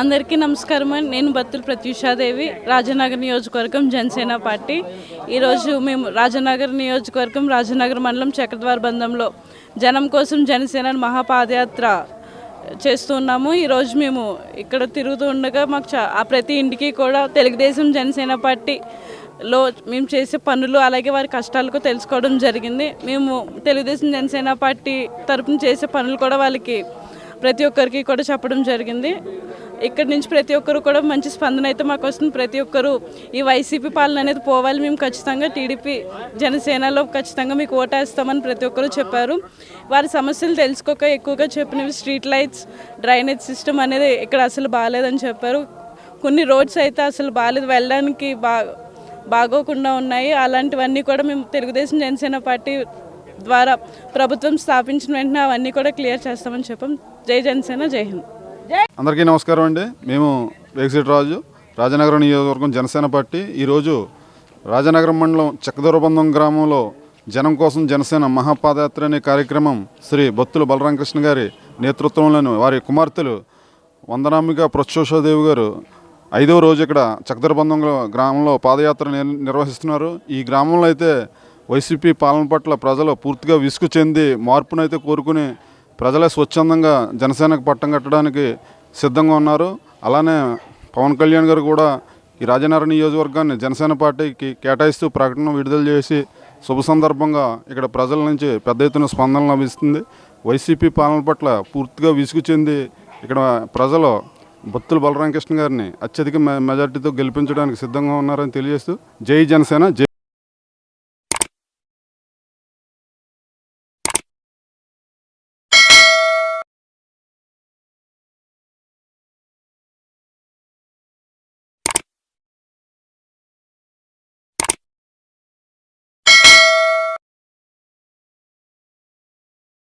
అందరికీ నమస్కారం అండి. నేను బత్తుల ప్రత్యూషాదేవి రాజనగర్ నియోజకవర్గం జనసేన పార్టీ. ఈరోజు మేము రాజనగర్ నియోజకవర్గం రాజనగర్ మండలం చక్రద్వార బంధంలో జనం కోసం జనసేన మహాపాదయాత్ర చేస్తున్నాము. ఈరోజు మేము ఇక్కడ తిరుగుతూ ఉండగా మాకు చా ఆ ప్రతి ఇంటికి కూడా తెలుగుదేశం జనసేన పార్టీ లో మేము చేసే పనులు అలాగే వారి కష్టాలకు తెలుసుకోవడం జరిగింది. మేము తెలుగుదేశం జనసేన పార్టీ తరపున చేసే పనులు కూడా వాళ్ళకి ప్రతి ఒక్కరికి కూడా చెప్పడం జరిగింది. ఇక్కడి నుంచి ప్రతి ఒక్కరు కూడా మంచి స్పందన అయితే మాకు వస్తుంది. ప్రతి ఒక్కరు ఈ వైసీపీ పాలన అనేది పోవాలి. మేము ఖచ్చితంగా టీడీపీ జనసేనలో ఖచ్చితంగా మీకు ఓటేస్తామని ప్రతి ఒక్కరు చెప్పారు. వారి సమస్యలు తెలుసుకోక ఎక్కువగా చెప్పినవి స్ట్రీట్ లైట్స్ డ్రైనేజ్ సిస్టమ్ అనేది ఇక్కడ అసలు బాగాలేదని చెప్పారు. కొన్ని రోడ్స్ అయితే అసలు బాగాలేదు. వెళ్ళడానికి బా బాగోకుండా ఉన్నాయి. అలాంటివన్నీ కూడా మేము తెలుగుదేశం జనసేన పార్టీ ద్వారా ప్రభుత్వం స్థాపించిన వెంటనే అవన్నీ కూడా క్లియర్ చేస్తామని చెప్పాం. జై జనసేన జై హింద్. అందరికీ నమస్కారం అండి. మేము వేగసిటి రాజు రాజనగరం నియోజకవర్గం జనసేన పార్టీ. ఈరోజు రాజనగరం మండలం చక్కదూరబంధం గ్రామంలో జనం కోసం జనసేన మహాపాదయాత్ర అనే కార్యక్రమం శ్రీ భక్తులు బలరామకృష్ణ గారి నేతృత్వంలోని వారి కుమార్తెలు వందనాంబిక ప్రత్యూషాదేవి గారు ఐదవ రోజు ఇక్కడ చక్కదూరబంధం గ్రామంలో పాదయాత్ర నిర్వహిస్తున్నారు. ఈ గ్రామంలో అయితే వైసీపీ పాలన పట్ల ప్రజలు పూర్తిగా విసుగు చెంది మార్పునైతే కోరుకుని ప్రజలే స్వచ్ఛందంగా జనసేనకు పట్టం కట్టడానికి సిద్ధంగా ఉన్నారు. అలానే పవన్ కళ్యాణ్ గారు కూడా ఈ రాజనగర నియోజకవర్గాన్ని జనసేన పార్టీకి కేటాయిస్తూ ప్రకటన విడుదల చేసి శుభ సందర్భంగా ఇక్కడ ప్రజల నుంచి పెద్ద ఎత్తున స్పందన లభిస్తుంది. వైసీపీ పాలన పట్ల పూర్తిగా విసుగు చెంది ఇక్కడ ప్రజలు బత్తుల బలరామకృష్ణ గారిని అత్యధిక మె- మెజార్టీతో గెలిపించడానికి సిద్ధంగా ఉన్నారని తెలియజేస్తూ జై జనసేన జై